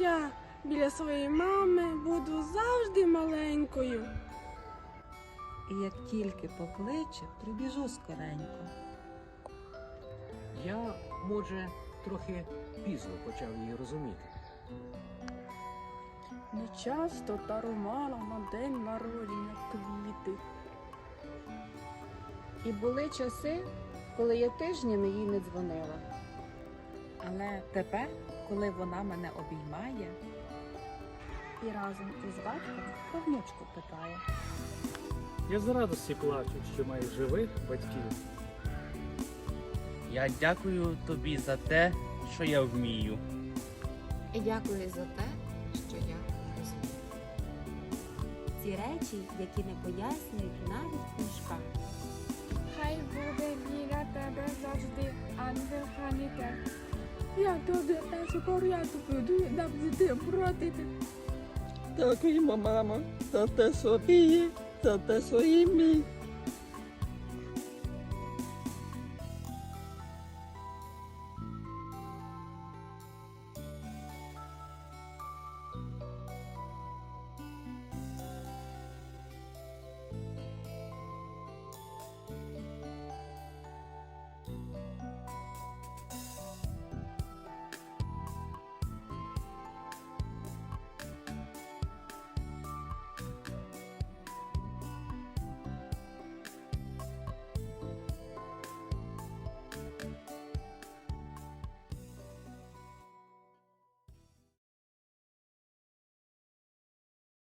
Я біля своєї мами буду завжди маленькою. І як тільки покличе, прибіжу скоренько. Я, може, трохи пізно почав її розуміти. Не часто дарувала на день народження квіти. І були часи, коли я тижнями їй не дзвонила. Але тепер, коли вона мене обіймає і разом із батьком про внучку питає. Я з радості плачу, що маю живих батьків. Я дякую тобі за те, що я вмію. І дякую за те, що я розумію. Ці речі, які не пояснюють навіть в книжках. Хай буде біля тебе завжди ангел хранитель. Я туди першу порядку буду діти проти. Дякуємо, мамо, за те, що за те, що ми.